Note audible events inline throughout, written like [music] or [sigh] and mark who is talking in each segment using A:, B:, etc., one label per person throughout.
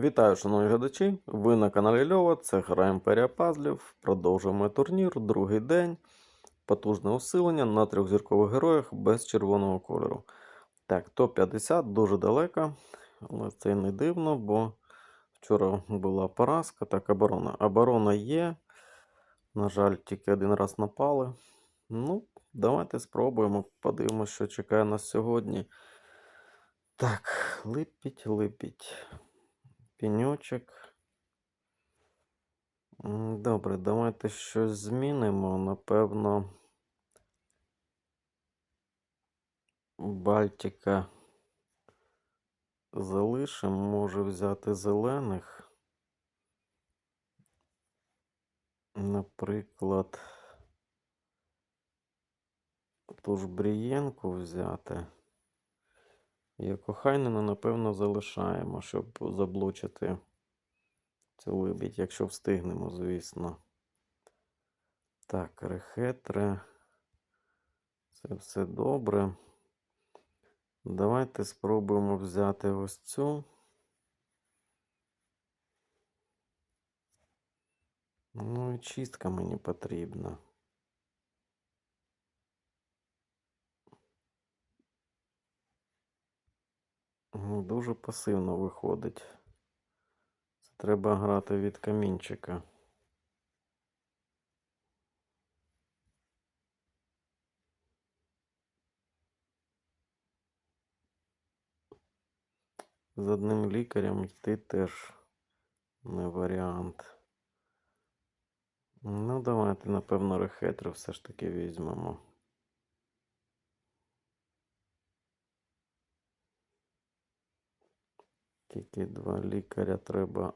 A: Вітаю, шановні глядачі! Ви на каналі Льова, це гра Імперія Пазлів. Продовжуємо турнір, другий день. Потужне усилення на трьохзіркових героях без червоного кольору. Так, топ-50 дуже далеко, але це не дивно, бо вчора була поразка. Так, оборона. Оборона є. На жаль, тільки один раз напали. Ну, давайте спробуємо, подивимося, що чекає нас сьогодні. Так, липіть, липіть. Пеньочок. Добре, давайте щось змінимо. Напевно, Бальтика залишимо. Може взяти зелених. Наприклад, ту ж Брієнку взяти. І Кохайнена, напевно, залишаємо, щоб заблочити цю либідь, якщо встигнемо, звісно. Так, рехетре. Це все добре. Давайте спробуємо взяти ось цю. Ну і чистка мені потрібна. Ну, Дуже пасивно виходить. Це треба грати від камінчика. З одним лікарем йти теж не варіант. Ну, давайте, напевно, рехетру все ж таки візьмемо. Тільки два лікаря треба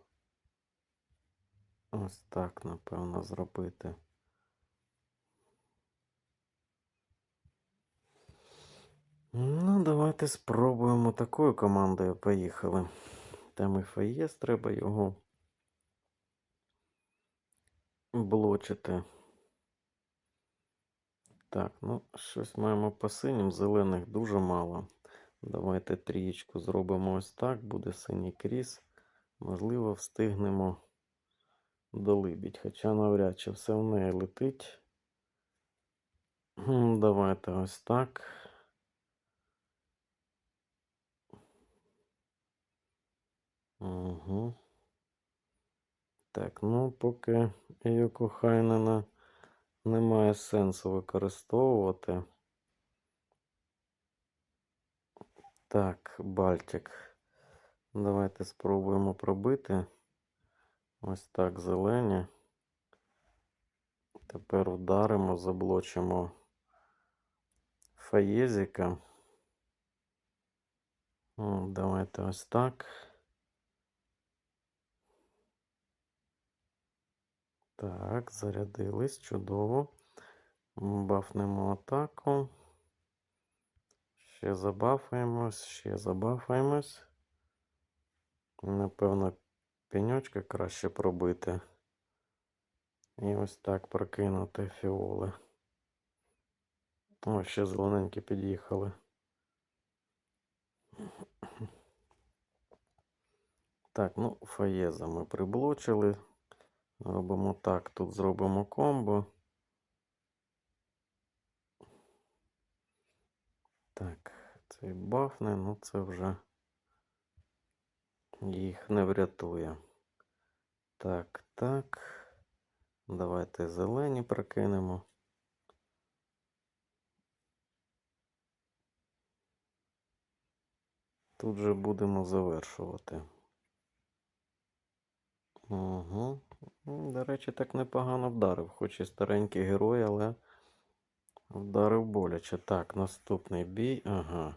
A: ось так, напевно, зробити. Ну, давайте спробуємо такою командою. Поїхали. Там і Фаєс, треба його блочити. Так, ну, щось маємо по синім, зелених дуже мало. Давайте трієчку зробимо ось так, буде синій кріс. Можливо, встигнемо долибіть, хоча навряд чи все в неї летить. Давайте ось так. Угу. Так, ну поки Йоко Хайнена немає сенсу використовувати. Так, Бальтик. Давайте спробуємо пробити. Ось так, зелені. Тепер вдаримо, заблочимо Фаєзіка. Давайте ось так. Так, зарядились, чудово. Бафнемо атаку. Ще забафаємось, ще забафаємось. Напевно, пеньочка краще пробити. І ось так прокинути фіоли. О, ще зелененькі під'їхали. Так, ну, фаєза ми приблочили. Робимо так, тут зробимо комбо. Так, цей бафне, ну це вже їх не врятує. Так, так. Давайте зелені прокинемо. Тут же будемо завершувати. Угу. До речі, так непогано вдарив, хоч і старенький герой, але вдарив боляче. Так, наступний бій. Ага.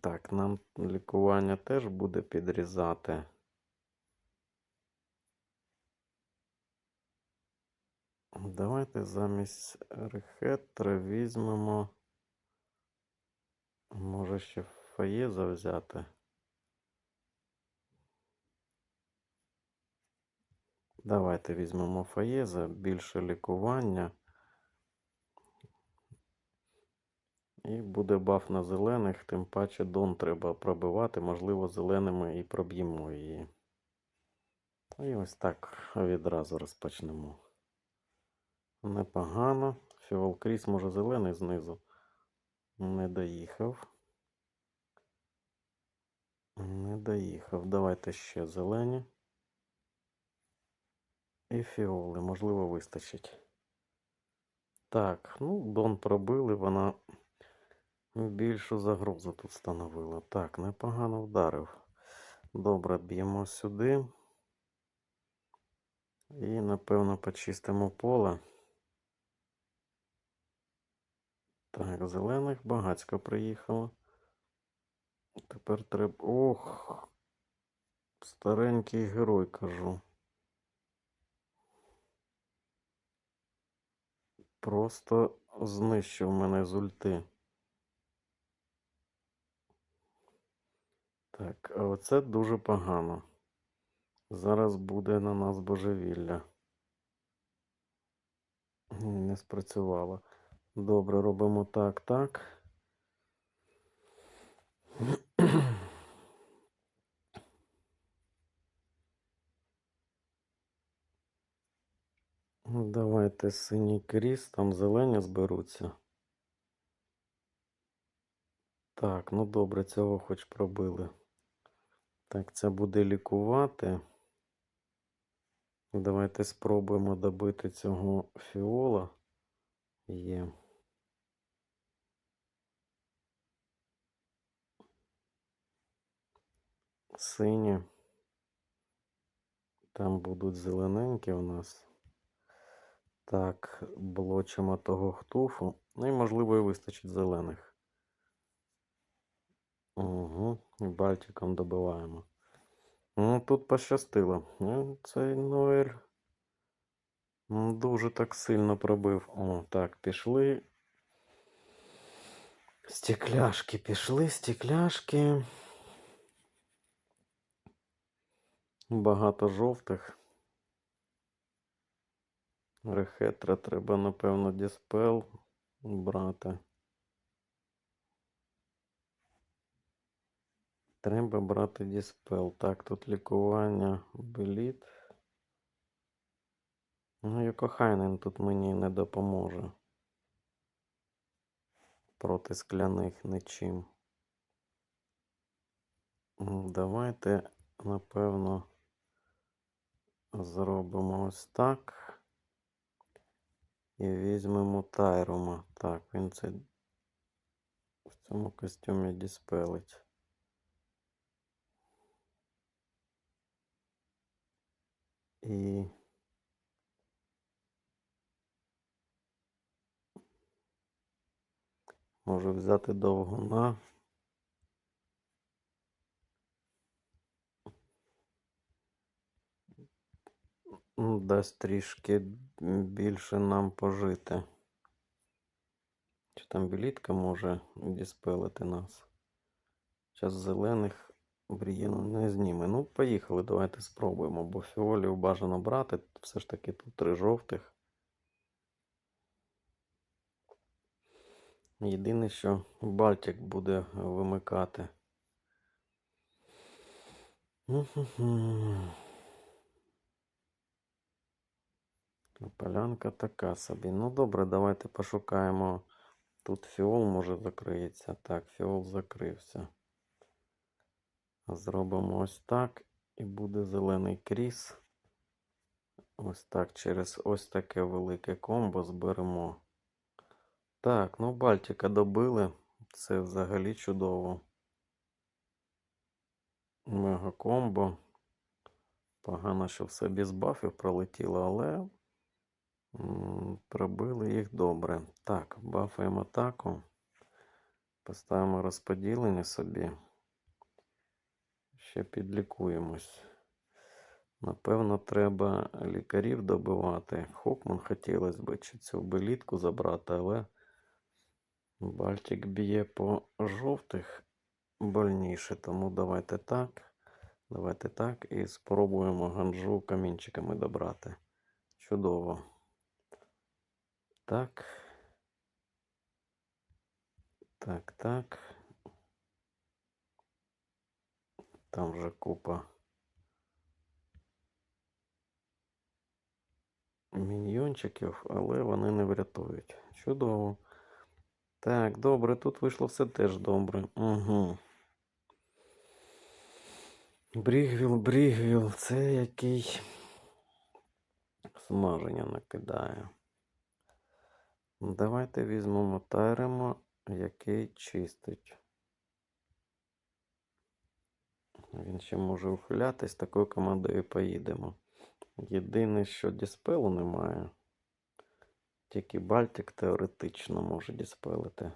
A: Так, нам лікування теж буде підрізати. Давайте замість рехетра візьмемо. Може ще фаєза взяти. Давайте візьмемо фаєза, більше лікування. І буде баф на зелених, тим паче Дон треба пробивати, можливо, зеленими і проб'ємо її. І ось так відразу розпочнемо. Непогано. Фіол Кріс може зелений знизу. Не доїхав. Не доїхав. Давайте ще зелені. І фіоли, можливо, вистачить. Так, ну, Дон пробили, вона більшу загрозу тут становила. Так, непогано вдарив. Добре, б'ємо сюди. І, напевно, почистимо поле. Так, зелених багацько приїхало. Тепер треба. Ох! Старенький герой, кажу. Просто знищив мене з ульти. Так, а оце дуже погано. Зараз буде на нас божевілля. Не спрацювало. Добре, робимо так, так. Ну, Давайте синій кріс, там зелені зберуться. Так, ну добре, цього хоч пробили. Так, це буде лікувати. Давайте спробуємо добити цього фіола. Є. Сині. Там будуть зелененькі у нас. Так, блочимо того хтуфу. Ну і можливо і вистачить зелених. Угу. Бальтиком добиваємо. Ну, тут пощастило. Ну, Цей Ноель дуже так сильно пробив. О, так, пішли. Стекляшки пішли, стекляшки. Багато жовтих. Рехетра треба, напевно, діспел брати. Треба брати діспел. Так, тут лікування беліт. Ну, Йокохайнен тут мені не допоможе. Проти скляних нічим. Давайте, напевно, зробимо ось так. І візьмемо Тайрума. Так, він це в цьому костюмі діспелить. І можу взяти довгуна. Дасть трішки більше нам пожити. Чи там білітка може діспелити нас? Зараз зелених Брієну не зніме. Ну, поїхали, давайте спробуємо, бо фіолів бажано брати. Все ж таки тут три жовтих. Єдине, що Бальтик буде вимикати. Полянка така собі. Ну добре, давайте пошукаємо. Тут фіол може закриється. Так, фіол закрився. Зробимо ось так. І буде зелений кріс. Ось так, через ось таке велике комбо зберемо. Так, ну Бальтика добили. Це взагалі чудово. Мега комбо. Погано, що все без бафів пролетіло, але пробили їх добре. Так, бафаємо атаку. Поставимо розподілення собі. Ще підлікуємось. Напевно, треба лікарів добивати. Хокман хотілося б чи цю белітку забрати, але Бальтик б'є по жовтих больніше. Тому давайте так. Давайте так. І спробуємо ганжу камінчиками добрати. Чудово. Так. Так, так. Там вже купа міньйончиків, але вони не врятують. Чудово. Так, добре, тут вийшло все теж добре. Угу. Брігвіл, Брігвіл, це який смаження накидає. Давайте візьмемо Тайремо, який чистить. Він ще може ухилятись, такою командою поїдемо. Єдине, що діспелу немає. Тільки Бальтик теоретично може діспелити.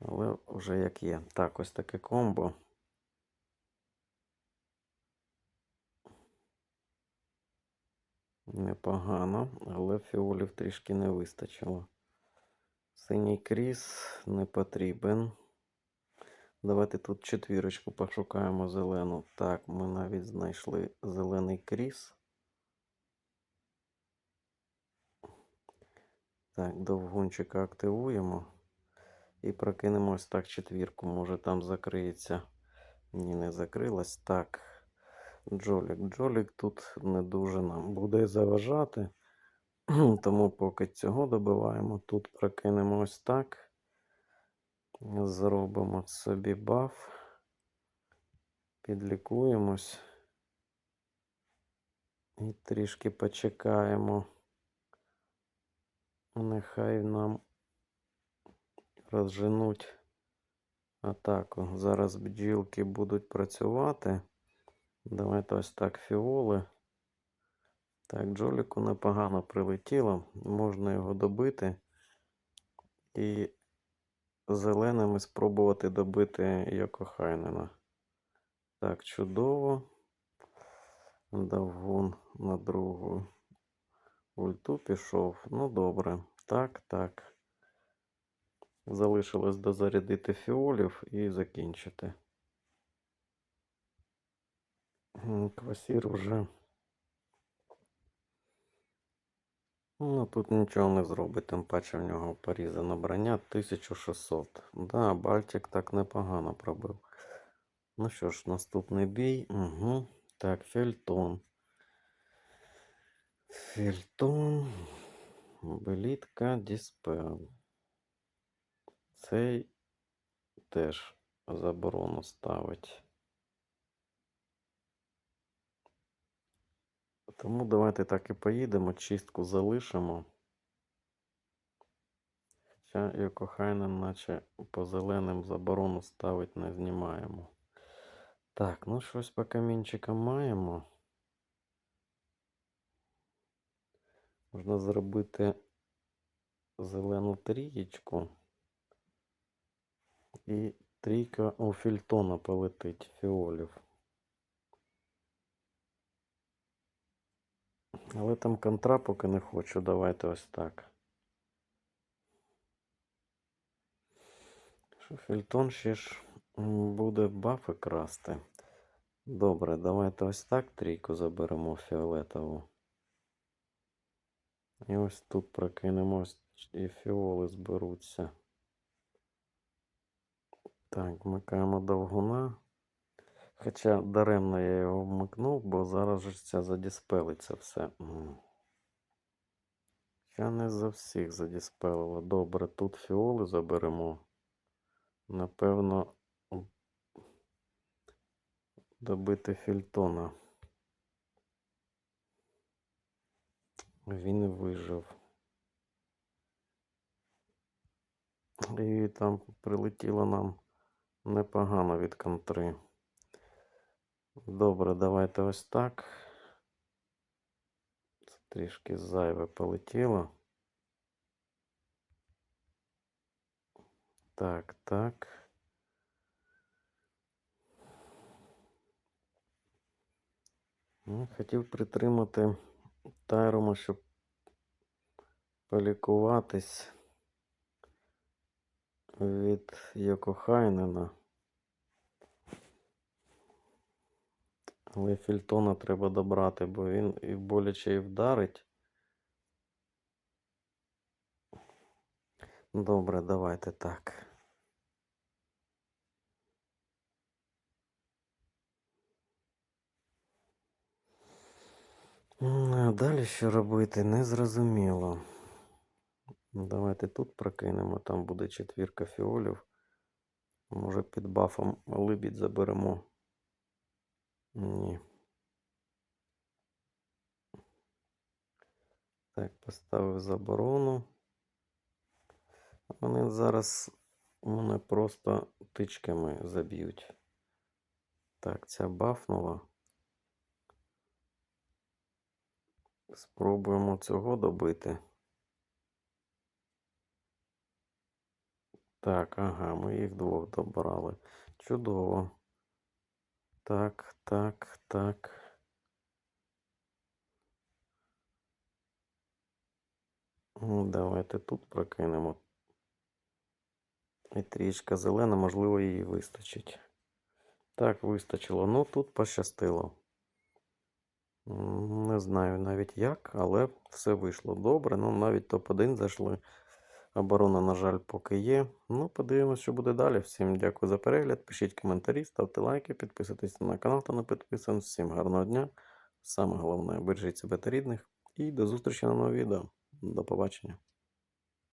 A: Але вже як є. Так, ось таке комбо. Непогано, але фіолів трішки не вистачило. Синій кріс не потрібен. Давайте тут четвірочку пошукаємо зелену. Так, ми навіть знайшли зелений кріс. Так, довгунчика активуємо. І прокинемо ось так четвірку. Може там закриється. Ні, не закрилась. Так. Джолік. Джолік тут не дуже нам буде заважати. [clears throat] Тому поки цього добиваємо. Тут прокинемо ось так. Зробимо собі баф. Підлікуємось. І трішки почекаємо. Нехай нам розженуть атаку. Зараз бджілки будуть працювати. Давайте ось так фіоли. Так, Джоліку непогано прилетіло. Можна його добити. І зеленими спробувати добити Йокохайнена. Так, чудово. Давгун на другу ульту пішов. Ну, добре. Так, так. Залишилось дозарядити фіолів і закінчити. Квасір вже. Ну, тут нічого не зробить, тим паче в нього порізано броня 1600. Да, Бальтик так непогано пробив. Ну що ж, наступний бій. Угу. Так, Фельтон. Фельтон. Белітка, Діспел. Цей теж заборону ставить. Тому давайте так і поїдемо, чистку залишимо. Хоча Йокохайнен наче по зеленим заборону ставить не знімаємо. Так, ну щось по камінчикам маємо. Можна зробити зелену трієчку. І трійка у Фільтона полетить фіолів. Але там контра поки не хочу. Давайте ось так. Що ще ж буде бафи красти. Добре, давайте ось так трійку заберемо фіолетову. І ось тут прокинемо і фіоли зберуться. Так, вмикаємо довгуна. Хоча даремно я його вмикнув, бо зараз же це задіспелиться все. Я не за всіх задіспелило. Добре, тут фіоли заберемо. Напевно, добити фільтона. Він вижив. І там прилетіло нам непогано від контри. Добре, давайте ось так. Це трішки зайве полетіло. Так, так. Ну, хотів притримати Тайрома, щоб полікуватись від Йокохайнена. Але Фільтона треба добрати, бо він і боляче і вдарить. Добре, давайте так. А Далі що робити, не зрозуміло. Давайте тут прокинемо, там буде четвірка фіолів. Може під бафом либідь заберемо. Ні. Так, поставив заборону. Вони зараз мене просто тичками заб'ють. Так, ця бафнула. Спробуємо цього добити. Так, ага, ми їх двох добрали. Чудово. Так, так, так. Ну, Давайте тут прокинемо. І трічка зелена, можливо, її вистачить. Так, вистачило. Ну, тут пощастило. Не знаю навіть як, але все вийшло добре. Ну, навіть топ-1 зайшли. Оборона, на жаль, поки є. Ну, подивимось, що буде далі. Всім дякую за перегляд. Пишіть коментарі, ставте лайки, підписуйтесь на канал, та не підписаний. Всім гарного дня. Саме головне, бережіть себе та рідних. І до зустрічі на новому відео. До побачення.